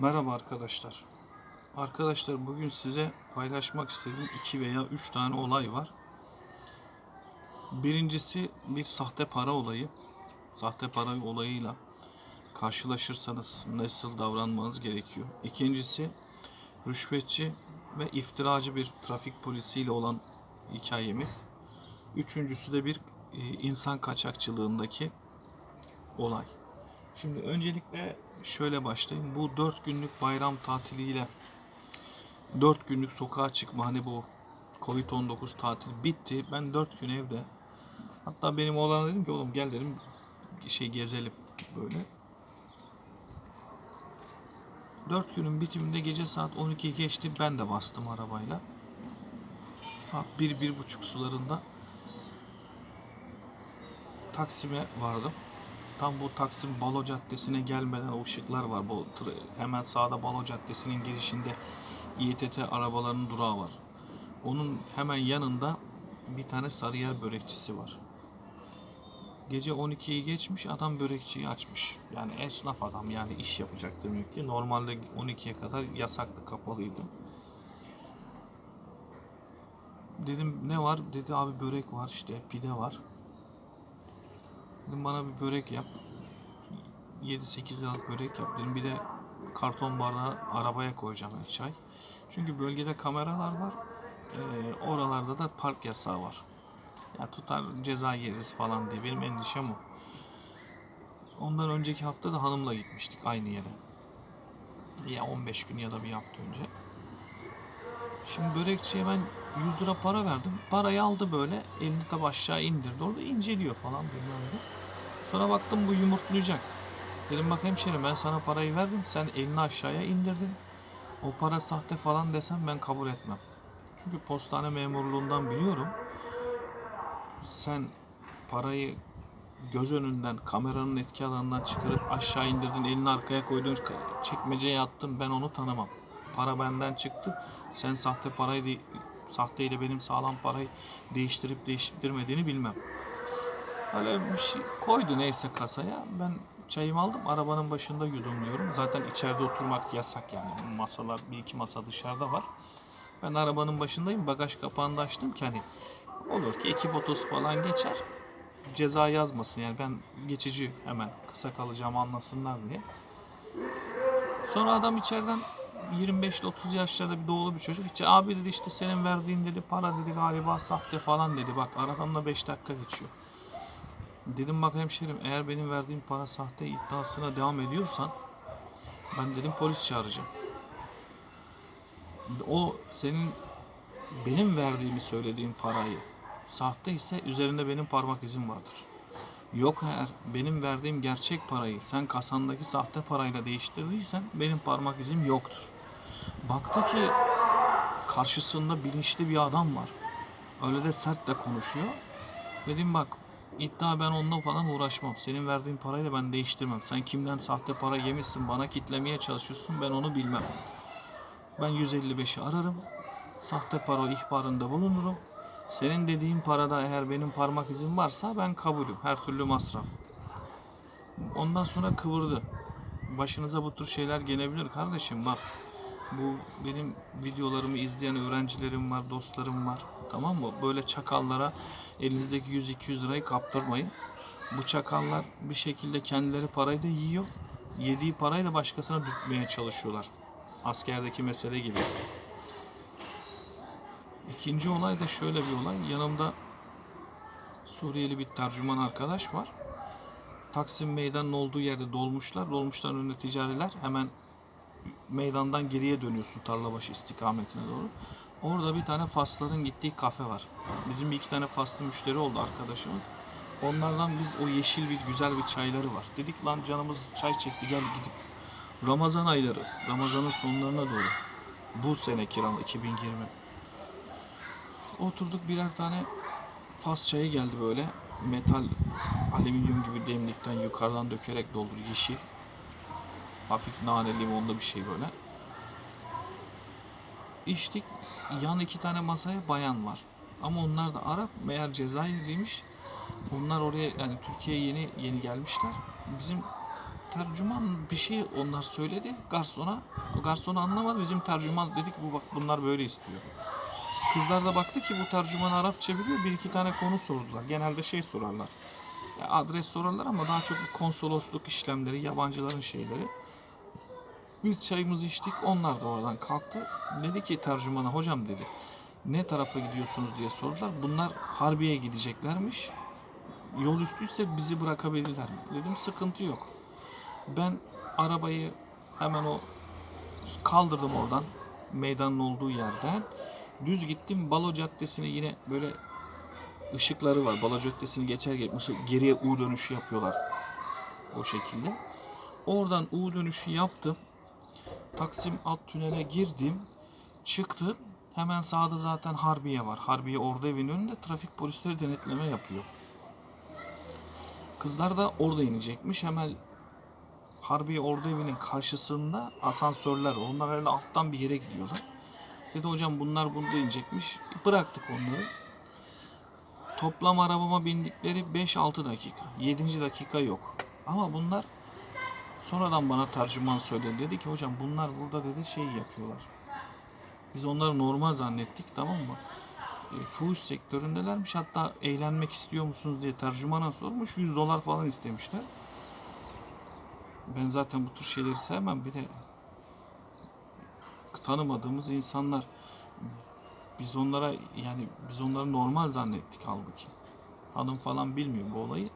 Merhaba arkadaşlar. Arkadaşlar bugün size paylaşmak istediğim iki veya üç tane olay var. Birincisi bir sahte para olayı. Sahte para olayıyla karşılaşırsanız nasıl davranmanız gerekiyor. İkincisi rüşvetçi ve iftiracı bir trafik polisiyle olan hikayemiz. Üçüncüsü de bir e, insan kaçakçılığındaki olay. Şimdi öncelikle şöyle başlayayım. Bu 4 günlük bayram tatiliyle 4 günlük sokağa çıkma hani bu Covid-19 tatil bitti. Ben 4 gün evde. Hatta benim oğlana dedim ki oğlum gel dedim şey gezelim böyle. 4 günün bitiminde gece saat 12 geçti. Ben de bastım arabayla. Saat 1-1.30 sularında Taksim'e vardım. Tam bu Taksim Balo Caddesi'ne gelmeden o ışıklar var. Bu hemen sağda Balo Caddesi'nin girişinde İETT arabalarının durağı var. Onun hemen yanında bir tane Sarıyer börekçisi var. Gece 12'yi geçmiş adam börekçiyi açmış. Yani esnaf adam yani iş yapacak demek ki. Normalde 12'ye kadar yasaktı kapalıydı. Dedim ne var? Dedi abi börek var işte pide var. Dedim bana bir börek yap. 7-8 liralık börek yap dedim. Bir de karton bardağı arabaya koyacağım her çay. Çünkü bölgede kameralar var. Ee, oralarda da park yasağı var. Ya tutar ceza yeriz falan diye benim endişem o. Ondan önceki hafta da hanımla gitmiştik aynı yere. Ya 15 gün ya da bir hafta önce. Şimdi börekçiye ben 100 lira para verdim. Parayı aldı böyle. Elini tabi aşağı indirdi. Orada inceliyor falan bilmem ne. Sonra baktım bu yumurtlayacak. Dedim bak hemşerim ben sana parayı verdim. Sen elini aşağıya indirdin. O para sahte falan desem ben kabul etmem. Çünkü postane memurluğundan biliyorum. Sen parayı göz önünden, kameranın etki alanından çıkarıp aşağı indirdin, elini arkaya koydun, çekmeceye attın. Ben onu tanımam. Para benden çıktı. Sen sahte parayı de, sahteyle benim sağlam parayı değiştirip değiştirmediğini bilmem. Öyle bir şey koydu neyse kasaya. Ben çayımı aldım. Arabanın başında yudumluyorum. Zaten içeride oturmak yasak yani. Masalar bir iki masa dışarıda var. Ben arabanın başındayım. Bagaj kapağını açtım ki hani olur ki ekip otosu falan geçer. Ceza yazmasın yani ben geçici hemen kısa kalacağım anlasınlar diye. Sonra adam içeriden 25 ile 30 yaşlarda bir doğulu bir çocuk. İşte abi dedi işte senin verdiğin dedi para dedi galiba sahte falan dedi. Bak aradan da 5 dakika geçiyor. Dedim bak hemşerim eğer benim verdiğim para sahte iddiasına devam ediyorsan ben dedim polis çağıracağım. O senin benim verdiğimi söylediğin parayı sahte ise üzerinde benim parmak izim vardır. Yok eğer benim verdiğim gerçek parayı sen kasandaki sahte parayla değiştirdiysen benim parmak izim yoktur. Baktı ki karşısında bilinçli bir adam var. Öyle de sert de konuşuyor. Dedim bak iddia ben onunla falan uğraşmam. Senin verdiğin parayla ben değiştirmem. Sen kimden sahte para yemişsin bana kitlemeye çalışıyorsun ben onu bilmem. Ben 155'i ararım. Sahte para ihbarında bulunurum. Senin dediğin parada eğer benim parmak izim varsa ben kabulüm. Her türlü masraf. Ondan sonra kıvırdı. Başınıza bu tür şeyler gelebilir kardeşim bak. Bu benim videolarımı izleyen öğrencilerim var, dostlarım var. Tamam mı? Böyle çakallara elinizdeki 100-200 lirayı kaptırmayın. Bu çakallar bir şekilde kendileri parayı da yiyor. Yediği parayı da başkasına dürtmeye çalışıyorlar. Askerdeki mesele gibi. İkinci olay da şöyle bir olay. Yanımda Suriyeli bir tercüman arkadaş var. Taksim meydanın olduğu yerde dolmuşlar. Dolmuşların önünde ticariler. Hemen meydandan geriye dönüyorsun Tarlabaşı istikametine doğru. Orada bir tane Fasların gittiği kafe var. Bizim bir iki tane Faslı müşteri oldu arkadaşımız. Onlardan biz o yeşil bir güzel bir çayları var. Dedik lan canımız çay çekti gel gidip. Ramazan ayları, Ramazan'ın sonlarına doğru. Bu seneki Ram 2020. Oturduk birer tane Fas çayı geldi böyle. Metal alüminyum gibi demlikten yukarıdan dökerek doldur yeşil. Hafif nane limonlu bir şey böyle. İçtik. Yan iki tane masaya bayan var. Ama onlar da Arap. Meğer Cezayirliymiş. Onlar oraya yani Türkiye'ye yeni yeni gelmişler. Bizim tercüman bir şey onlar söyledi garsona. O garson anlamadı. Bizim tercüman dedi ki bu bak bunlar böyle istiyor. Kızlar da baktı ki bu tercüman Arapça biliyor. Bir iki tane konu sordular. Genelde şey sorarlar. Adres sorarlar ama daha çok konsolosluk işlemleri, yabancıların şeyleri. Biz çayımızı içtik. Onlar da oradan kalktı. Dedi ki tercümana hocam dedi. Ne tarafa gidiyorsunuz diye sordular. Bunlar Harbiye'ye gideceklermiş. Yol üstüyse bizi bırakabilirler. Dedim sıkıntı yok. Ben arabayı hemen o kaldırdım oradan meydanın olduğu yerden. Düz gittim Balo Caddesi'ne yine böyle ışıkları var. Balo Caddesi'ni geçer geçmez geriye U dönüşü yapıyorlar. O şekilde. Oradan U dönüşü yaptım. Taksim alt tünele girdim. Çıktım. Hemen sağda zaten Harbiye var. Harbiye orada evin önünde trafik polisleri denetleme yapıyor. Kızlar da orada inecekmiş. Hemen Harbiye orada evinin karşısında asansörler. Onlar öyle alttan bir yere gidiyorlar. Dedi hocam bunlar bunda inecekmiş. Bıraktık onları. Toplam arabama bindikleri 5-6 dakika. 7. dakika yok. Ama bunlar sonradan bana tercüman söyledi. Dedi ki hocam bunlar burada dedi şey yapıyorlar. Biz onları normal zannettik tamam mı? E, fuhuş sektöründelermiş. Hatta eğlenmek istiyor musunuz diye tercümana sormuş. 100 dolar falan istemişler. Ben zaten bu tür şeyleri sevmem. Bir de tanımadığımız insanlar biz onlara yani biz onları normal zannettik halbuki. Tanım falan bilmiyor bu olayı.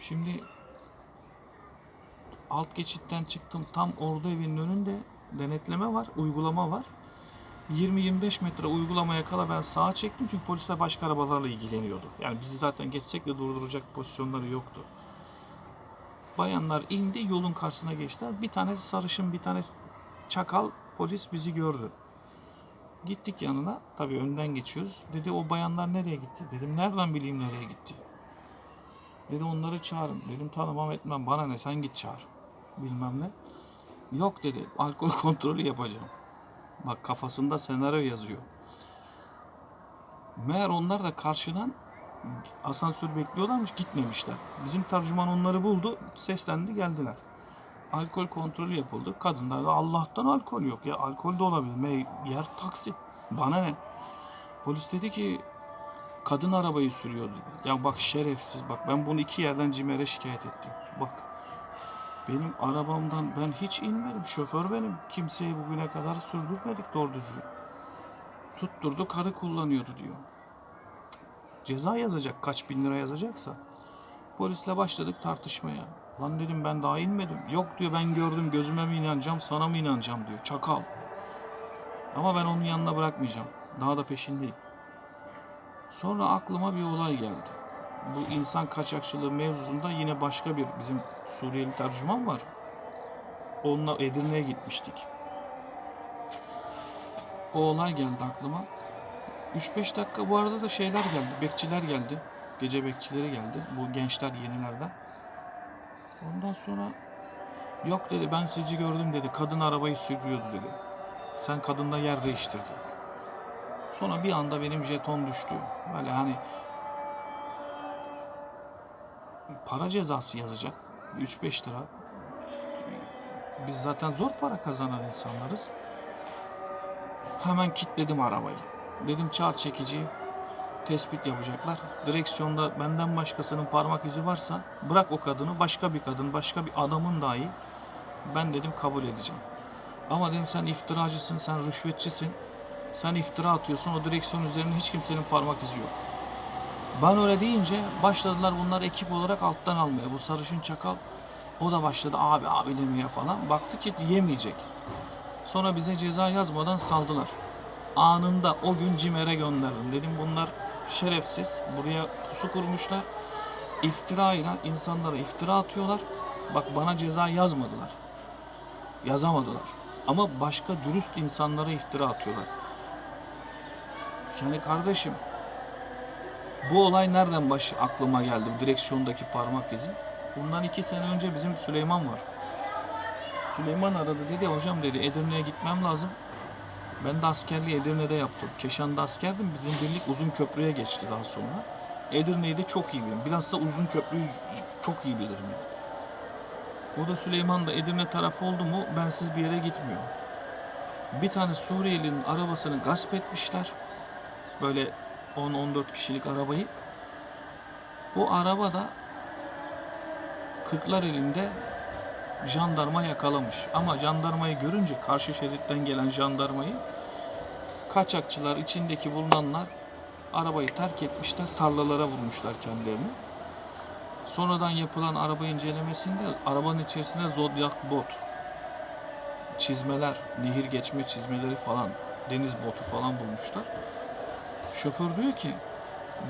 Şimdi alt geçitten çıktım tam orada evinin önünde denetleme var, uygulama var. 20-25 metre uygulamaya kala ben sağa çektim çünkü polisler başka arabalarla ilgileniyordu. Yani bizi zaten geçsek de durduracak pozisyonları yoktu. Bayanlar indi yolun karşısına geçtiler. Bir tane sarışın bir tane çakal polis bizi gördü. Gittik yanına. Tabii önden geçiyoruz. Dedi o bayanlar nereye gitti? Dedim nereden bileyim nereye gitti? Dedi onları çağırın. Dedim tanımam etmem. Bana ne sen git çağır. Bilmem ne. Yok dedi. Alkol kontrolü yapacağım. Bak kafasında senaryo yazıyor. Meğer onlar da karşıdan asansör bekliyorlarmış gitmemişler. Bizim tercüman onları buldu. Seslendi geldiler. Alkol kontrolü yapıldı. Kadınlar da Allah'tan alkol yok. Ya alkol de olabilir. Me- yer taksi. Bana ne? Polis dedi ki kadın arabayı sürüyor dedi. Ya bak şerefsiz bak ben bunu iki yerden CİMER'e şikayet ettim. Bak benim arabamdan ben hiç inmedim. Şoför benim. Kimseye bugüne kadar sürdürmedik doğru düzgün. Tutturdu karı kullanıyordu diyor. Ceza yazacak kaç bin lira yazacaksa. Polisle başladık tartışmaya. Lan dedim ben daha inmedim. Yok diyor ben gördüm gözüme mi inanacağım sana mı inanacağım diyor. Çakal. Ama ben onun yanına bırakmayacağım. Daha da peşindeyim. Sonra aklıma bir olay geldi. Bu insan kaçakçılığı mevzusunda yine başka bir bizim Suriyeli tercüman var. Onunla Edirne'ye gitmiştik. O olay geldi aklıma. 3-5 dakika bu arada da şeyler geldi. Bekçiler geldi. Gece bekçileri geldi. Bu gençler yenilerden. Ondan sonra yok dedi ben sizi gördüm dedi. Kadın arabayı sürüyordu dedi. Sen kadınla yer değiştirdin. Sonra bir anda benim jeton düştü. Böyle hani para cezası yazacak. 3-5 lira. Biz zaten zor para kazanan insanlarız. Hemen kilitledim arabayı. Dedim çağır çekici tespit yapacaklar. Direksiyonda benden başkasının parmak izi varsa bırak o kadını başka bir kadın, başka bir adamın dahi ben dedim kabul edeceğim. Ama dedim sen iftiracısın, sen rüşvetçisin. Sen iftira atıyorsun. O direksiyon üzerinde hiç kimsenin parmak izi yok. Ben öyle deyince başladılar bunlar ekip olarak alttan almaya. Bu sarışın çakal o da başladı abi abi demeye falan. Baktı ki yemeyecek. Sonra bize ceza yazmadan saldılar. Anında o gün CİMER'e gönderdim. Dedim bunlar şerefsiz. Buraya pusu kurmuşlar. İftira ile insanlara iftira atıyorlar. Bak bana ceza yazmadılar. Yazamadılar. Ama başka dürüst insanlara iftira atıyorlar. Yani kardeşim bu olay nereden baş aklıma geldi? Bu direksiyondaki parmak izi. Bundan iki sene önce bizim Süleyman var. Süleyman aradı dedi hocam dedi Edirne'ye gitmem lazım. Ben de askerliği Edirne'de yaptım. Keşan'da askerdim. Bizim birlik uzun köprüye geçti daha sonra. Edirne'yi de çok iyi bilirim. Bilhassa uzun köprüyü çok iyi bilirim. Yani. O da Süleyman da Edirne tarafı oldu mu bensiz bir yere gitmiyor. Bir tane Suriyelinin arabasını gasp etmişler. Böyle 10-14 kişilik arabayı. O araba da kırklar elinde jandarma yakalamış. Ama jandarmayı görünce karşı şeritten gelen jandarmayı kaçakçılar içindeki bulunanlar arabayı terk etmişler, tarlalara vurmuşlar kendilerini. Sonradan yapılan araba incelemesinde arabanın içerisine zodyak bot, çizmeler, nehir geçme çizmeleri falan, deniz botu falan bulmuşlar. Şoför diyor ki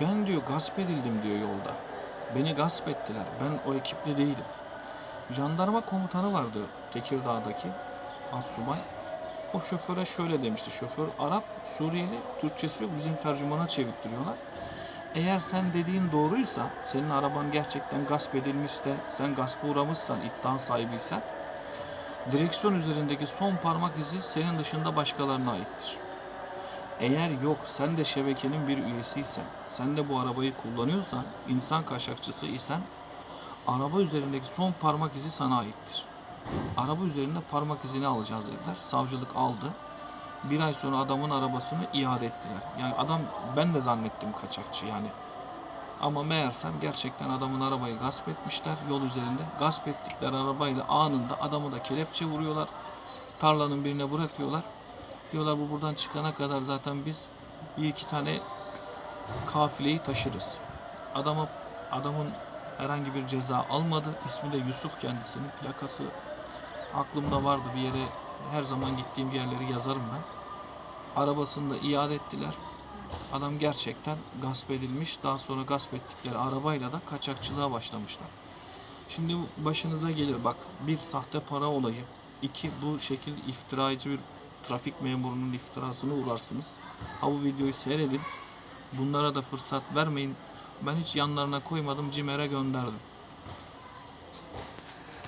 ben diyor gasp edildim diyor yolda. Beni gasp ettiler. Ben o ekiple değilim. Jandarma komutanı vardı Tekirdağ'daki assubay. O şoföre şöyle demişti. Şoför Arap, Suriyeli, Türkçesi yok. Bizim tercümana çevirttiriyorlar. Eğer sen dediğin doğruysa, senin araban gerçekten gasp edilmişse, sen gaspa uğramışsan, iddia sahibiysen, direksiyon üzerindeki son parmak izi senin dışında başkalarına aittir. Eğer yok, sen de şebekenin bir üyesiysen, sen de bu arabayı kullanıyorsan, insan kaçakçısı isen, araba üzerindeki son parmak izi sana aittir. Araba üzerinde parmak izini alacağız dediler. Savcılık aldı. Bir ay sonra adamın arabasını iade ettiler. Yani adam ben de zannettim kaçakçı yani. Ama meğersem gerçekten adamın arabayı gasp etmişler yol üzerinde. Gasp ettikleri arabayla anında adamı da kelepçe vuruyorlar. Tarlanın birine bırakıyorlar. Diyorlar bu buradan çıkana kadar zaten biz bir iki tane kafileyi taşırız. Adamı adamın herhangi bir ceza almadı. İsmi de Yusuf kendisinin plakası aklımda vardı bir yere her zaman gittiğim yerleri yazarım ben. Arabasını da iade ettiler. Adam gerçekten gasp edilmiş. Daha sonra gasp ettikleri arabayla da kaçakçılığa başlamışlar. Şimdi başınıza gelir bak bir sahte para olayı. iki bu şekil iftiracı bir trafik memurunun iftirasına uğrarsınız. Ha bu videoyu seyredin. Bunlara da fırsat vermeyin. Ben hiç yanlarına koymadım. Cimer'e gönderdim.